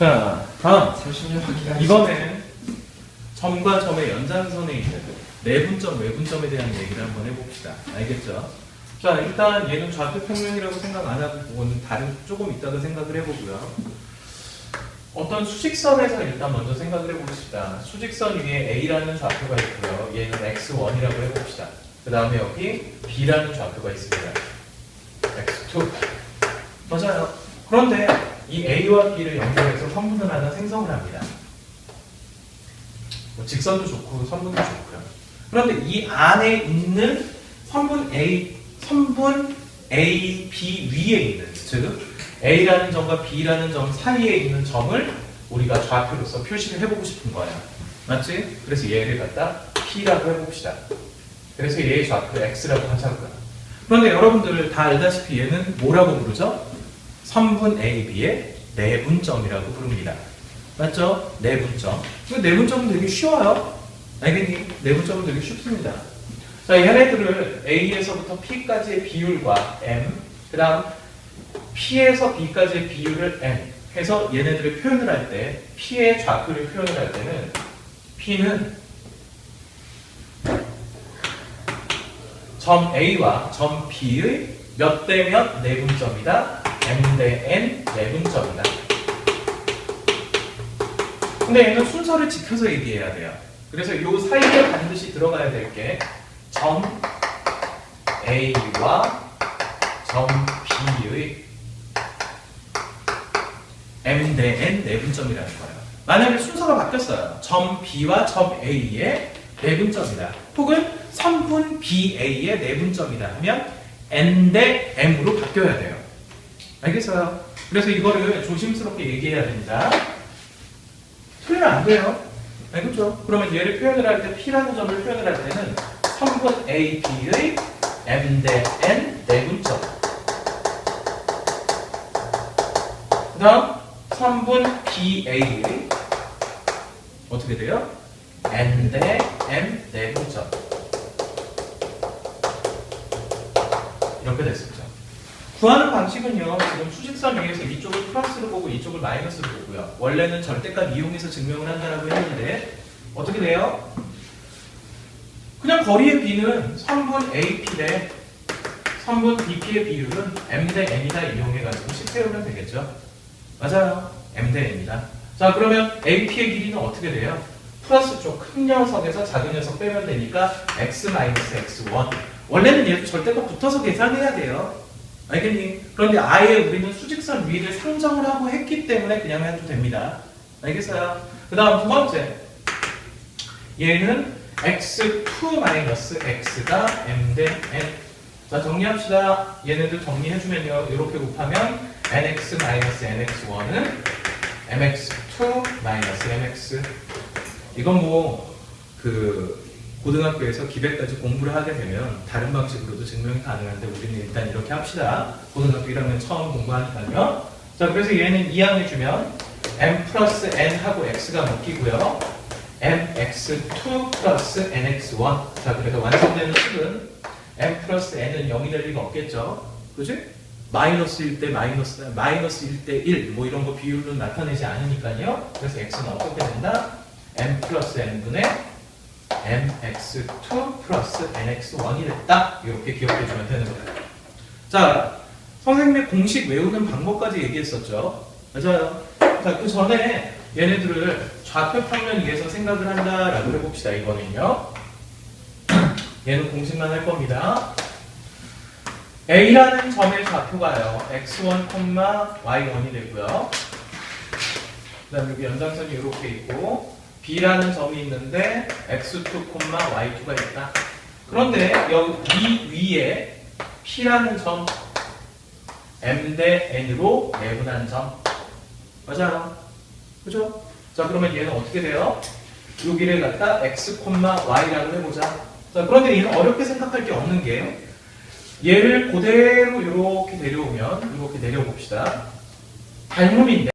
자, 다음. 이번엔 점과 점의 연장선에 있는 내분점, 외분점에 대한 얘기를 한번 해봅시다. 알겠죠? 자, 일단 얘는 좌표 평면이라고 생각 안 하고 그거는 다른 조금 이따가 생각을 해보고요. 어떤 수직선에서 일단 먼저 생각을 해봅시다. 수직선 위에 A라는 좌표가 있고요. 얘는 X1이라고 해봅시다. 그 다음에 여기 B라는 좌표가 있습니다. X2. 맞아요. 그런데 이 A와 B를 연결해서 선분을 하나 생성을 합니다. 뭐 직선도 좋고 선분도 좋고요. 그런데 이 안에 있는 선분 A, 선분 A, B 위에 있는 즉 A라는 점과 B라는 점 사이에 있는 점을 우리가 좌표로서 표시를 해보고 싶은 거야. 맞지? 그래서 얘를 갖다 P라고 해봅시다. 그래서 얘의 좌표 X라고 하자고요. 그런데 여러분들 다 알다시피 얘는 뭐라고 부르죠? 선분 AB의 내분점이라고 부릅니다. 맞죠? 내분점. 그 내분점은 되게 쉬워요. 알겠니? 내분점은 되게 쉽습니다. 자, 얘네들을 A에서부터 P까지의 비율과 M, 그 다음 P에서 B까지의 비율을 N 해서 얘네들을 표현을 할 때, P의 좌표를 표현을 할 때는 P는 점 A와 점 B의 몇 대 몇 내분점이다. M 대 N 내분점이다. 근데 얘는 순서를 지켜서 얘기해야 돼요. 그래서 이 사이에 반드시 들어가야 될 게 점 A와 점 B의 M 대 N 내분점이라는 거예요. 만약에 순서가 바뀌었어요. 점 B와 점 A의 내분점이다. 혹은 선분 BA의 내분점이다 하면 N 대 M으로 바뀌어야 돼요. 알겠어요? 그래서 이거를 조심스럽게 얘기해야 됩니다. 틀리면 안 돼요. 알겠죠? 그러면 얘를 표현을 할 때 P라는 점을 표현을 할 때는 선분 A, B의 M 대 N 내분점. 그 다음 선분 BA의 어떻게 돼요? N 대 M 내분점. 이렇게 됐습니다. 구하는 방식은요, 지금 수직선 위에서 이쪽을 플러스로 보고 이쪽을 마이너스로 보고요. 원래는 절대값 이용해서 증명을 한다라고 했는데, 어떻게 돼요? 그냥 거리의 B는 선분 AP 대 선분 BP의 비율은 M 대 N이다 이용해가지고 식 세우면 되겠죠? 맞아요. M 대 N이다. 자, 그러면 AP의 길이는 어떻게 돼요? 플러스 쪽 큰 녀석에서 작은 녀석 빼면 되니까 X 마이너스 X1. 원래는 얘도 절대값 붙어서 계산해야 돼요. 알겠니? 그런데 아예 우리는 수직선 위를 상정을 하고 했기 때문에 그냥 해도 됩니다. 알겠어요? 그 다음 두 번째. 얘는 x2 마이너스 x가 m 대 n. 자, 정리합시다. 얘네들 정리해주면요. 이렇게 곱하면 nx 마이너스 nx1은 mx2 마이너스 mx. 이건 뭐, 그, 고등학교에서 기백까지 공부를 하게 되면 다른 방식으로도 증명이 가능한데 우리는 일단 이렇게 합시다. 고등학교 1학년 처음 공부하니까요. 자, 그래서 얘는 이항해 주면 m 플러스 n 하고 x가 묶이고요. mx2 플러스 nx1. 자, 그래서 완성되는 식은 m 플러스 n은 0이 될 리가 없겠죠. 그지? 마이너스일 때 마이너스, 마이너스일 때 1, 뭐 이런 거 비율로 나타내지 않으니까요. 그래서 x는 어떻게 된다? m 플러스 n분의 mx2 플러스 nx1이 됐다. 이렇게 기억해 주면 되는 거예요. 자, 선생님의 공식 외우는 방법까지 얘기했었죠. 맞아요. 자, 그 전에 얘네들을 좌표 평면 위에서 생각을 한다라고 해봅시다. 이거는요. 얘는 공식만 할 겁니다. A라는 점의 좌표가요. x1, y1이 되고요. 그 다음에 여기 연장선이 이렇게 있고 B라는 점이 있는데 x2, y2가 있다. 그런데 여기 이 위에 P라는 점 M 대 N으로 내분한 점 맞아요. 그죠? 자 그러면 얘는 어떻게 돼요? 여기를 갖다 x, y라고 해보자. 자 그런데 얘는 어렵게 생각할 게 없는 게 얘를 그대로 이렇게 내려오면 이렇게 내려봅시다. 닮음인데